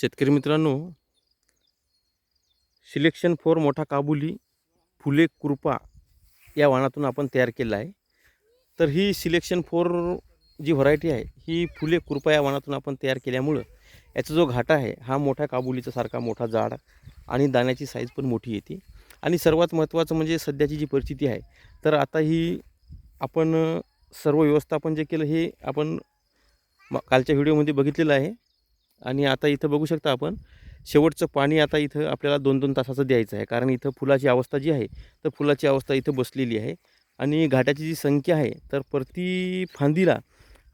शेतकरी मित्रांनो selection four मोठा काबुली फुले कृपा या वाणातून आपण तयार केलं आहे. तर ही सिलेक्शन फोर जी व्हरायटी आहे ही फुले कृपा या वाणातून आपण तयार केल्यामुळं याचा जो घाटा आहे हा मोठ्या काबुलीचा सारखा मोठा जाड आणि दाण्याची साईज पण मोठी येते. आणि सर्वात महत्त्वाचं म्हणजे सध्याची जी परिस्थिती आहे तर आता ही आपण सर्व व्यवस्थापन जे केलं हे आपण म- कालच्या व्हिडिओमध्ये बघितलेलं आहे. आणि आता इथं बघू शकता आपण शेवटचं पाणी आता इथं आपल्याला दोन दोन तासाचं द्यायचं आहे. कारण इथं फुलाची अवस्था जी आहे तर फुलाची अवस्था इथं बसलेली आहे. आणि घाटाची जी संख्या आहे तर प्रति फांदीला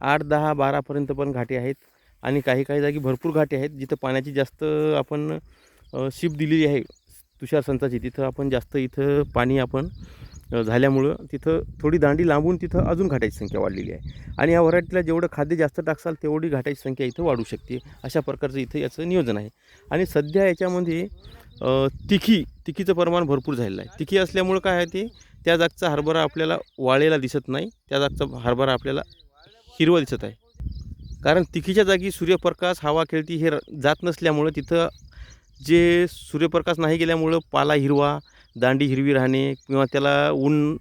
आठ दहा बारापर्यंत पण घाटे आहेत. आणि काही काही जागी भरपूर घाटे आहेत जिथं पाण्याची जास्त आपण शिप दिलेली आहे तुषार संताची तिथं आपण जास्त इथं पाणी आपण झाल्यामुळं तिथं थोडी दांडी लांबून तिथं अजून घाटाची संख्या वाढलेली आहे. आणि या व्हरायटीला जेवढं खाद्य जास्त टाकसाल तेवढी घाटाची संख्या इथं वाढू शकते. अशा प्रकारचं इथं याचं नियोजन आहे. आणि सध्या याच्यामध्ये तिखी तिखीचं प्रमाण भरपूर झालेलं आहे. तिखी असल्यामुळं काय आहे ते त्या जागचा हरभरा आपल्याला वाळलेला दिसत नाही. त्या जागचा हरभरा आपल्याला हिरवा दिसत आहे. कारण तिखीच्या जागी सूर्यप्रकाश हवा खेळती हे र- जात नसल्यामुळं तिथं जे सूर्यप्रकाश नाही गेल्यामुळं पाला हिरवा दांडी हिरवी राहणे किंवा त्याला ऊन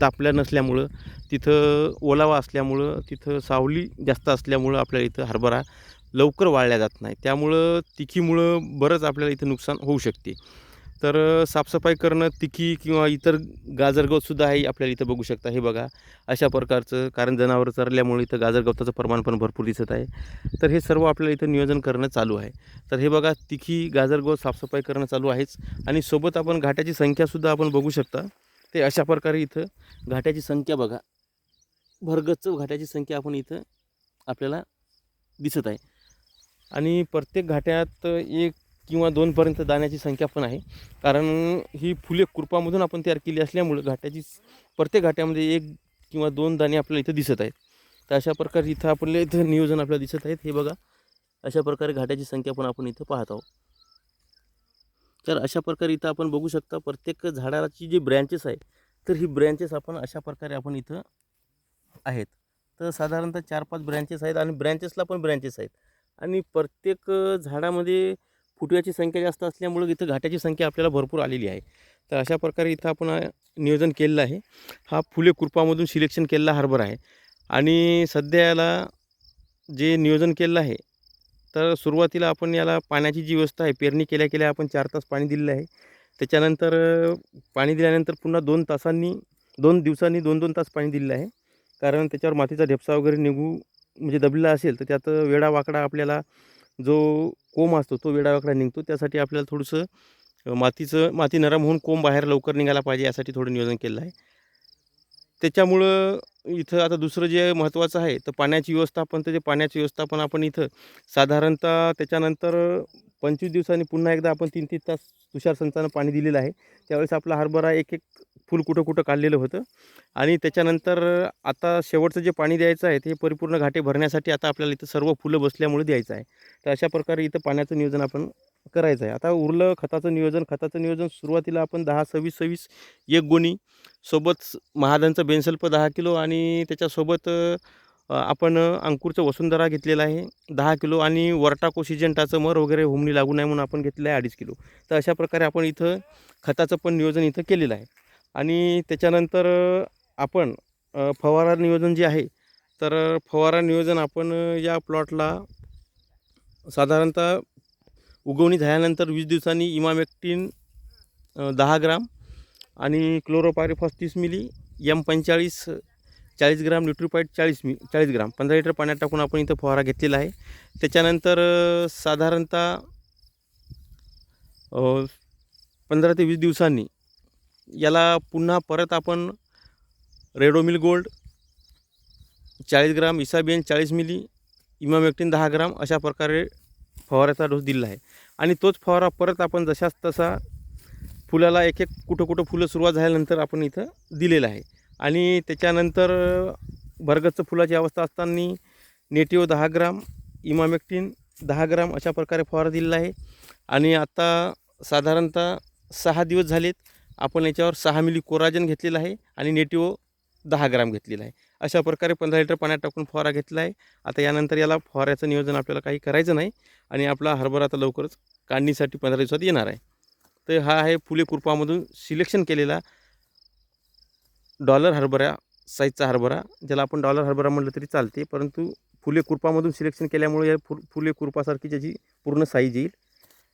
तापल्या नसल्यामुळं तिथं ओलावा असल्यामुळं तिथं सावली जास्त असल्यामुळं आपल्याला इथं हरभरा लवकर वाळल्या जात नाही. त्यामुळं तिखीमुळं बरंच आपल्याला इथं नुकसान होऊ शकते. तर साफसफाई करणं तिखी किंवा इतर गाजरगवतसुद्धा आहे आपल्याला इथं बघू शकता. हे बघा अशा प्रकारचं कारण जनावरं चरल्यामुळे इथं गाजरगवताचं प्रमाण पण भरपूर दिसत आहे. तर हे सर्व आपल्याला इथं नियोजन करणं चालू आहे. तर हे बघा तिखी गाजरगवत साफसफाई करणं चालू आहेच. आणि सोबत आपण घाट्याची संख्यासुद्धा आपण बघू शकता. ते अशा प्रकारे इथं घाट्याची संख्या बघा. भरगच्च घाट्याची संख्या आपण इथं आपल्याला दिसत आहे. आणि प्रत्येक घाट्यात एक किंवा दोनपर्यंत दाण्याची संख्या पण आहे. कारण ही फुले कृपामधून आपण तयार केली असल्यामुळं घाट्याची प्रत्येक घाट्यामध्ये एक किंवा दोन दाणे आपल्याला इथं दिसत आहेत. तर अशा प्रकारे इथं आपल्याला इथं नियोजन आपल्याला दिसत आहेत. हे बघा अशा प्रकारे घाट्याची संख्या पण आपण इथं पाहत आहोत. तर अशा प्रकारे इथं आपण बघू शकता प्रत्येक झाडाची जी ब्रँचेस आहे तर ही ब्रँचेस आपण अशा प्रकारे आपण इथं आहेत. तर साधारणतः चार पाच ब्रँचेस आहेत आणि ब्रँचेसला पण ब्रँचेस आहेत. आणि प्रत्येक झाडामध्ये फुटव्याची संख्या जास्त असल्यामुळं इथं घाट्याची संख्या आपल्याला भरपूर आलेली आहे. तर अशा प्रकारे इथं आपण नियोजन केलेलं आहे. हा फुले कृपामधून सिलेक्शन केलेला हरभरा आहे. आणि सध्या याला जे नियोजन केलेलं आहे तर सुरुवातीला आपण याला पाण्याची जी व्यवस्था आहे पेरणी केल्या केल्या आपण चार तास पाणी दिलेलं आहे. त्याच्यानंतर पाणी दिल्यानंतर पुन्हा दोन तासांनी दोन दिवसांनी दोन दोन तास पाणी दिलेलं आहे. कारण त्याच्यावर मातीचा ढेपसा वगैरे निघू म्हणजे दबलेला असेल तर त्यात वेडा वाकडा आपल्याला जो कोंब असतो तो वेडावाकडा निघतो. त्यासाठी आपल्याला थोडंसं मातीचं माती नरम होऊन कोंब बाहेर लवकर निघायला पाहिजे यासाठी थोडं नियोजन केलं आहे. त्याच्यामुळं इथं आता दुसरं जे महत्त्वाचं आहे तर पाण्याची व्यवस्थापन तर जे पाण्याची व्यवस्थापन आपण इथं साधारणतः त्याच्यानंतर पंचवीस दिवसांनी पुन्हा एकदा आपण तीन तीन तास तुषार संचानं पाणी दिलेलं आहे. त्यावेळेस आपला हरभरा एक एक फूल कुठं कुठं काढलेलं होतं. आणि त्याच्यानंतर आता शेवटचं जे पाणी द्यायचं आहे ते परिपूर्ण घाटे भरण्यासाठी आता आपल्याला इथं सर्व फुलं बसल्यामुळे द्यायचं आहे. तर अशा प्रकारे इथं पाण्याचं नियोजन आपण करायचं आहे. आता उरलं खताचं नियोजन खताचं नियोजन सुरुवातीला आपण दहा सव्वीस सव्वीस एक गोणी सोबत महादांचं बेनसल्प दहा किलो आणि त्याच्यासोबत आपण अंकुरचं वसुंधरा घेतलेलं आहे दहा किलो आणि वरटाको सिजंटाचं मर वगैरे होमणी लागू नये म्हणून आपण घेतलेलं आहे अडीच किलो. तर अशा प्रकारे आपण इथं खताचं पण नियोजन इथं केलेलं आहे. आणि त्याच्यानंतर आपण फवारा नियोजन जे आहे तर फवारा नियोजन आपण या प्लॉटला साधारणतः उगवणी झाल्यानंतर वीस दिवसांनी इमामेक्टिन दहा ग्राम आणि क्लोरोपायरिफॉस तीस मिली एम पंचेचाळीस चाळीस ग्राम न्यूट्रीपाईट चाळीस मि चाळीस ग्राम पंधरा लिटर पाण्यात टाकून आपण इथं फवारा घेतलेला आहे. त्याच्यानंतर साधारणतः पंधरा ते वीस दिवसांनी याला पुन्हा परत आपण रेडोमिल गोल्ड चाळीस ग्राम इसाबियन चाळीस मिली इमामेक्टिन दहा ग्राम अशा प्रकारे फवाराचा डोस दिलेला आहे. आणि तोच फवारा परत आपण जशाच तसा फुलाला एक एक कुठं कुठं फुलं सुरुवात झाल्यानंतर आपण इथं दिलेलं आहे. आणि त्याच्यानंतर भरगच्च फुलाची अवस्था असताना नेटिओ दहा ग्राम इमामेक्टिन दहा ग्राम अशा प्रकारे फवारा दिलेला आहे. आणि आता साधारणतः सहा दिवस झालेत. आपण याच्यावर सहा मिली कोराजन घेतलेलं आहे आणि नेटिओ दहा ग्राम घेतलेला आहे. अशा प्रकारे पंधरा लिटर पाण्यात टाकून फवारा घेतला आहे. आता यानंतर याला फवाऱ्याचं नियोजन आपल्याला काही करायचं नाही आणि आपला हरभरा आता लवकरच काढणीसाठी पंधरा दिवसात येणार आहे. तर हा आहे फुले कुरपामधून सिलेक्शन केलेला डॉलर हरभरा साईजचा हरभरा. ज्याला आपण डॉलर हरभरा म्हटलं तरी चालते परंतु फुले कुरपामधून सिलेक्शन केल्यामुळे या फु फुले कुरपासारखी त्याची पूर्ण साईज येईल.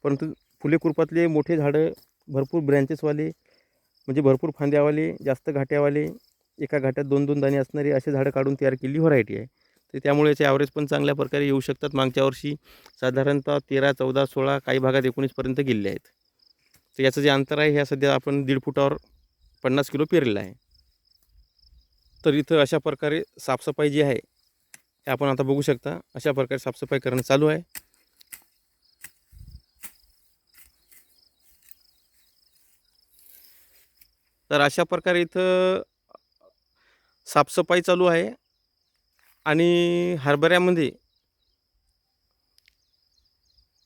परंतु फुले कुरपातले मोठे झाडं भरपूर ब्रँचेसवाले म्हणजे भरपूर फांद्यावाले जास्त घाट्यावाले एका घाट्यात दोन दोन दाणे असणारे असे झाडं काढून तयार केलेली व्हरायटी आहे. तर त्यामुळे याचे ॲव्हरेज पण चांगल्या प्रकारे येऊ शकतात. मागच्या वर्षी साधारणतः तेरा चौदा सोळा काही भागात एकोणीसपर्यंत गेलेले आहेत. तर याचं जे अंतर आहे ह्या सध्या आपण दीड फुटावर पन्नास किलो पेरलेलं आहे. तर इथं अशा प्रकारे साफसफाई जी आहे हे आपण आता बघू शकता. अशा प्रकारे साफसफाई करणं चालू आहे. तर अशा प्रकारे इथं साफसफाई चालू आहे. आणि हरभऱ्यामध्ये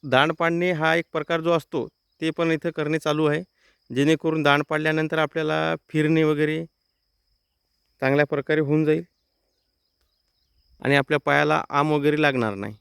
दाण पाडणे हा एक प्रकार जो असतो ते पण इथं करणे चालू आहे. जेणेकरून दाण पाडल्यानंतर आपल्याला फिरणे वगैरे चांगल्या प्रकारे होऊन जाईल. आणि आपल्या पायाला आम वगैरे लागणार नाही.